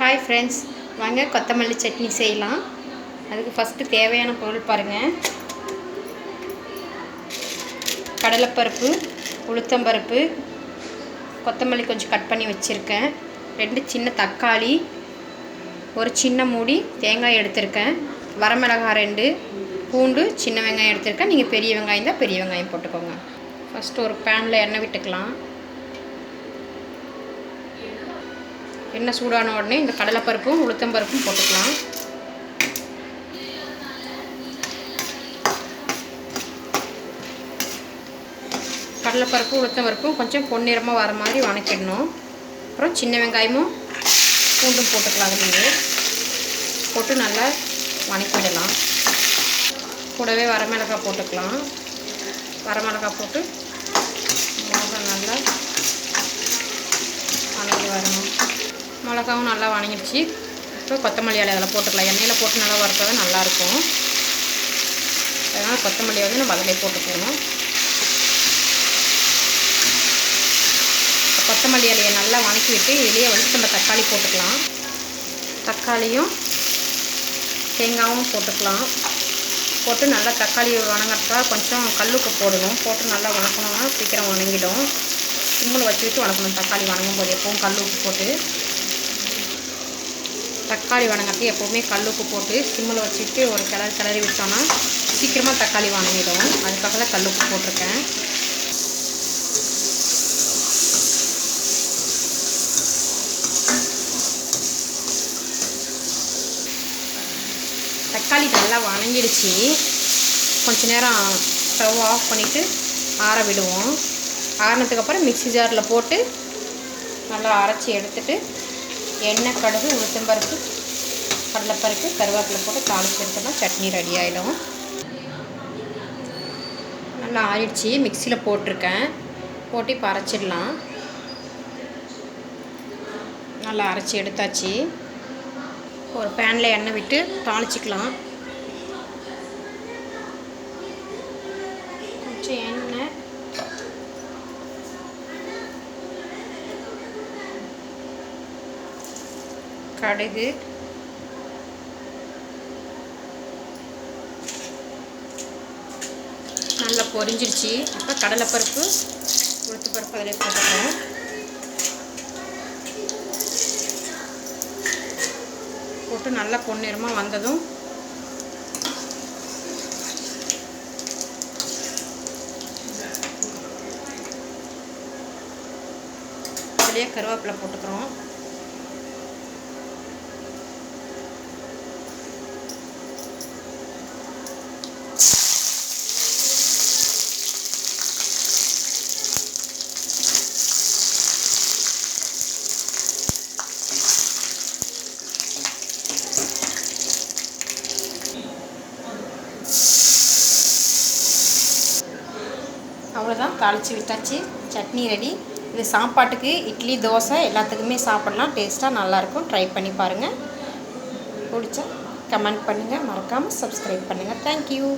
Hi friends வாங்க கொத்தமல்லி சட்னி செய்யலாம். அதுக்கு ஃபஸ்ட்டு தேவையான பொருள் பாருங்கள் கடலைப்பருப்பு உளுத்தம்பருப்பு கொத்தமல்லி கொஞ்சம் கட் பண்ணி வச்சுருக்கேன். ரெண்டு சின்ன தக்காளி ஒரு சின்ன மூடி தேங்காய் எடுத்திருக்கேன். வரமிளகாய் ரெண்டு பூண்டு சின்ன வெங்காயம் எடுத்திருக்கேன். நீங்கள் பெரிய வெங்காயம் தான் பெரிய வெங்காயம் போட்டுக்கோங்க. ஃபஸ்ட்டு ஒரு பேனில் எண்ணெய் விட்டுக்கலாம். எண்ணெய் சூடான உடனே இந்த கடலைப்பருப்பும் உளுத்தம்பருப்பும் போட்டுக்கலாம். கடலைப்பருப்பு உளுத்தம்பருப்பும் கொஞ்சம் பொன்னிறமாக வர மாதிரி வணக்கிடணும். அப்புறம் சின்ன வெங்காயமும் பூண்டும் போட்டுக்கலாம் அதுலேயே. போட்டு நல்லா வணக்கிடலாம். கூடவே வரமிளகாய் போட்டுக்கலாம். வரமிளகாய் போட்டு மிளகாவும் நல்லா வணங்கிடுச்சு. இப்போ கொத்தமல்லி இலை அதில் போட்டுக்கலாம். எண்ணெயில் போட்டு நல்லா வறுத்தா நல்லாயிருக்கும். அதனால் கொத்தமல்லி வந்து நம்ம அதிலே போட்டுக்கணும். கொத்தமல்லி இலையை நல்லா வணக்கி விட்டு இதிலேயே வந்து நம்ம தக்காளி போட்டுக்கலாம். தக்காளியும் தேங்காயும் போட்டுக்கலாம். போட்டு நல்லா தக்காளி வணங்கறதுக்கா கொஞ்சம் கல்லுக்கு போடணும். போட்டு நல்லா வணக்கணும்னா சீக்கிரம் வணங்கிடும். சிம்மில் வச்சுக்கிட்டு வணக்கணும். தக்காளி வணங்கும் போது எப்பவும் கல்லுக்கு போட்டு. தக்காளி வணங்கிறதுக்கு எப்போவுமே கல்லுக்கு போட்டு சிம்மில் வச்சுட்டு ஒரு கிளறி கிளறி விட்டோன்னா சீக்கிரமாக தக்காளி வணங்கிடும். அதுக்காக தான் கல்லுக்கு போட்டிருக்கேன். தக்காளி நல்லா வணங்கிடுச்சு. கொஞ்ச நேரம் ஸ்டவ் ஆஃப் பண்ணிவிட்டு ஆற விடுவோம். ஆறினதுக்கப்புறம் மிக்ஸி ஜாரில் போட்டு நல்லா அரைச்சி எடுத்துட்டு எண்ணெய் கடுகு உளுத்தம்பருப்பு கடலைப்பருப்பு கருவேப்பிலை போட்டு தாளிச்சு எடுத்தோம்னா சட்னி ரெடி ஆகிடும் நல்லா ஆயிடுச்சு மிக்சியில் போட்டிருக்கேன். போட்டு இப்போ அரைச்சிடலாம் நல்லா அரைச்சி எடுத்தாச்சு. ஒரு பேனில் எண்ணெய் விட்டு தாளிச்சிக்கலாம் கொஞ்சம் எண்ணெய் கடுகு. நல்லா பொரிஞ்சிருச்சு. அப்போ கடலைப்பருப்பு உளுத்துப்பருப்பு அதில் போட்டுக்கிறோம் போட்டு நல்லா பொன்னிறமாக வந்ததும் அப்படியே கருவேப்பிலை போட்டுக்கிறோம். அவ்வளோதான் தாளித்து விட்டாச்சு. சட்னி ரெடி இது சாப்பாட்டுக்கு இட்லி தோசை எல்லாத்துக்குமே சாப்பிட்லாம். டேஸ்ட்டாக நல்லாயிருக்கும். ட்ரை பண்ணி பாருங்கள் பிடிச்சா கமெண்ட் பண்ணுங்கள் மறக்காமல் சப்ஸ்கிரைப் பண்ணுங்கள் தேங்க்யூ